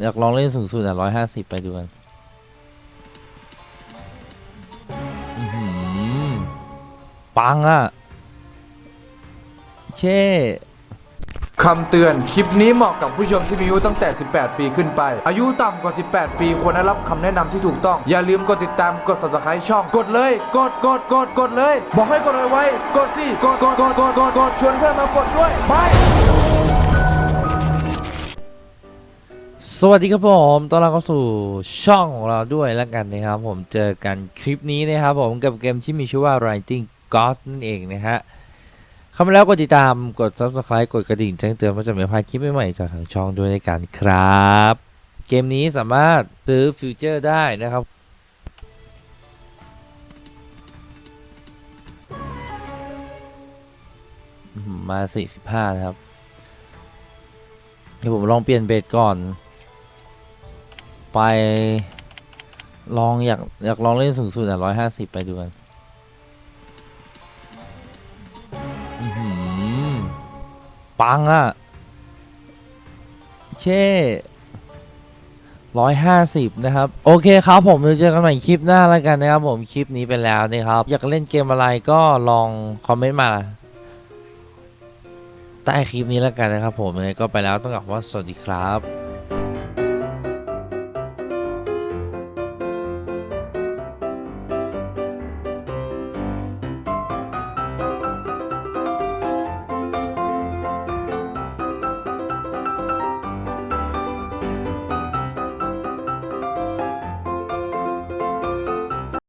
อยากลองเล่นสูงสุดอะร้อยห้าสิบไปดูกันปังอะเช่คำเตือน คลิปนี้เหมาะกับผู้ชมที่มีอายุตั้งแต่ 18 ปีขึ้นไป อายุต่ำกว่า 18 ปีควรได้รับคำแนะนำที่ถูกต้อง อย่าลืมกดติดตาม กด subscribe ช่อง กดเลย กด กด กด กดเลย บอกให้กดเลยไว้ กดสิ กด กด กด กด กด ชวนเพื่อนมากดด้วย ไป สวัสดีครับผมต้อนรับเข้าสู่ช่องของเราด้วยแล้วกันนะครับ ผมเจอกันคลิปนี้นะครับผมกับเกมที่มีชื่อว่า Writing God นั่นเองนะฮะเข้ามาแล้วกดติดตามกด subscribe กดกระดิ่งแจ้งเตือนว่าจะไม่พลาดคลิปใหม่ๆจากทางช่องด้วยในการครับ เกมนี้สามารถซื้อฟิวเจอร์ได้นะครับมมา45 นะครับเดี๋ยวผมลองเปลี่ยนเบสก่อน ไป ลองอยากอยากลองเล่นสูงสุดอะ150ไปดูกันปังอะเช่ร้อยห้าสิบนะครับ โอเคครับผมเราเจอกันใหม่คลิปหน้าแล้วกันนะครับผมคลิปนี้ไปแล้วนะครับ อยากเล่นเกมอะไรก็ลองคอมเมนต์มาใต้คลิปนี้แล้วกันนะครับผมก็ไปแล้วต้องกล่าวว่าสวัสดีครับ